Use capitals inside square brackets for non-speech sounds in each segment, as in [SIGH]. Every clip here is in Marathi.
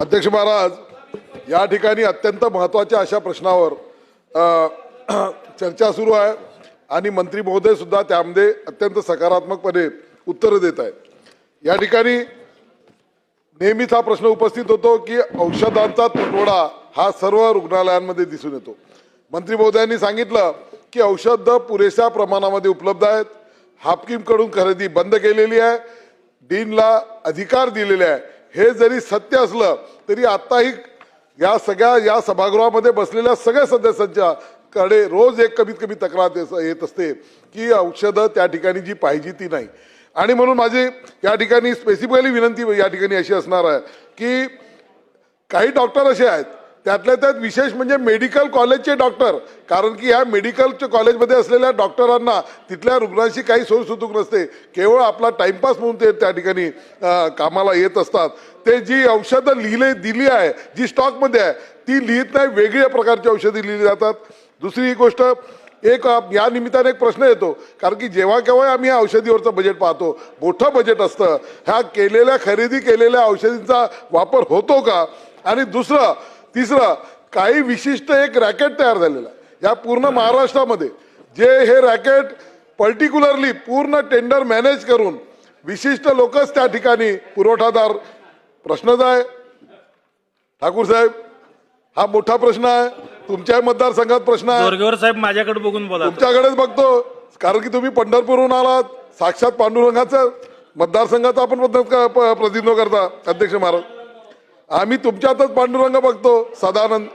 अध्यक्ष महाराज या ठिकाणी अत्यंत महत्त्वाच्या अशा प्रश्नावर [CLEARS THROAT] चर्चा सुरू आहे आणि मंत्री महोदय सुद्धा त्यामध्ये अत्यंत सकारात्मकपणे उत्तरं देत आहेत. या ठिकाणी नेहमीच हा प्रश्न उपस्थित होतो की औषधांचा तुटवडा हा सर्व रुग्णालयांमध्ये दिसून येतो. मंत्री महोदयांनी सांगितलं की औषध पुरेशा प्रमाणामध्ये उपलब्ध आहेत. हापकीमकडून खरेदी बंद केलेली आहे. डीनला अधिकार दिलेले आहे हे जरी सत्य असलं तरी आत्ताही या सगळ्या या सभागृहामध्ये बसलेल्या सगळ्या सदस्यांच्या कडे रोज एक कमीत कमी तक्रार येत असते की औषधं त्या ठिकाणी जी पाहिजे ती नाही. आणि म्हणून माझी या ठिकाणी स्पेसिफिकली विनंती या ठिकाणी अशी असणार आहे की काही डॉक्टर असे आहेत त्यातल्या त्यात विशेष म्हणजे मेडिकल कॉलेजचे डॉक्टर कारण की ह्या मेडिकलच्या कॉलेजमध्ये असलेल्या डॉक्टरांना तिथल्या रुग्णांशी काही सोयसुतूक नसते. केवळ आपला टाइमपास म्हणून ते त्या ठिकाणी कामाला येत असतात. ते जी औषधं लिहिले दिली आहे जी स्टॉकमध्ये आहे ती लिहित नाही वेगळ्या प्रकारची औषधे लिहिली जातात. दुसरी गोष्ट एक या निमित्ताने एक प्रश्न येतो. कारण की जेव्हा केव्हा आम्ही या औषधीवरचं बजेट पाहतो मोठं बजेट असतं. ह्या केलेल्या खरेदी केलेल्या औषधींचा वापर होतो का? आणि दुसरं तिसरं काही विशिष्ट एक रॅकेट तयार झालेलं आहे. या पूर्ण महाराष्ट्रामध्ये जे हे रॅकेट पर्टिक्युलरली पूर्ण टेंडर मॅनेज करून विशिष्ट लोकच त्या ठिकाणी पुरवठादार प्रश्नच आहे. ठाकूर साहेब हा मोठा प्रश्न आहे. तुमच्या मतदारसंघात प्रश्न आहे. साहेब माझ्याकडे बघून बोला. तुमच्याकडेच बघतो. कारण की तुम्ही पंढरपूरहून आलात. साक्षात पांडुरंगाचं मतदारसंघाचा आपण प्रतिनिधित्व करता अध्यक्ष महाराज. आम्ही तुमच्यातच पांडुरंग बघतो सदानंद.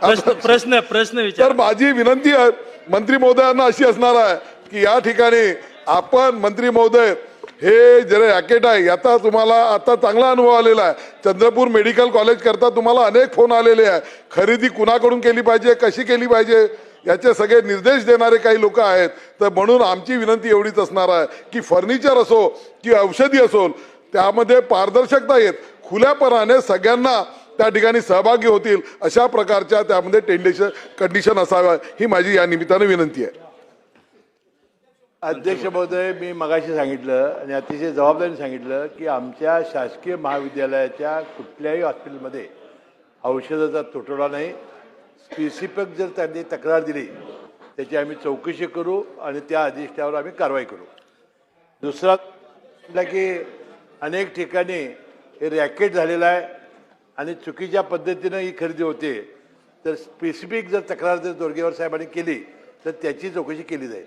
प्रश्न प्रश्न प्रश्न विचार. तर माझी विनंती आहे मंत्री महोदयांना अशी असणार आहे की या ठिकाणी आपण मंत्री महोदय हे जे रॅकेट आहे याचा तुम्हाला आता चांगला अनुभव आलेला आहे. चंद्रपूर मेडिकल कॉलेज करता तुम्हाला अनेक फोन आलेले आहे. खरेदी कुणाकडून केली पाहिजे कशी केली पाहिजे याचे सगळे निर्देश देणारे काही लोक आहेत. तर म्हणून आमची विनंती एवढीच असणार आहे की फर्निचर असो की औषधी असो त्यामध्ये पारदर्शकता येत. खुल्यापणाने सगळ्यांना त्या ठिकाणी सहभागी होतील अशा प्रकारच्या त्यामध्ये टेंडेशन कंडिशन असाव्या ही माझी या निमित्तानं विनंती आहे. अध्यक्ष महोदय मी मगाशी सांगितलं आणि अतिशय जबाबदारीने सांगितलं की आमच्या शासकीय महाविद्यालयाच्या कुठल्याही हॉस्पिटलमध्ये औषधाचा तुटवडा नाही. स्पेसिफिक जर त्यांनी तक्रार दिली त्याची आम्ही चौकशी करू आणि त्या अधिष्ठावर आम्ही कारवाई करू. दुसरा म्हटलं की अनेक ठिकाणी हे रॅकेट झालेलं आहे आणि चुकीच्या पद्धतीनं ही खरेदी होते. तर स्पेसिफिक जर तक्रार जर दोरगेवर साहेबांनी केली तर त्याची चौकशी केली जाईल.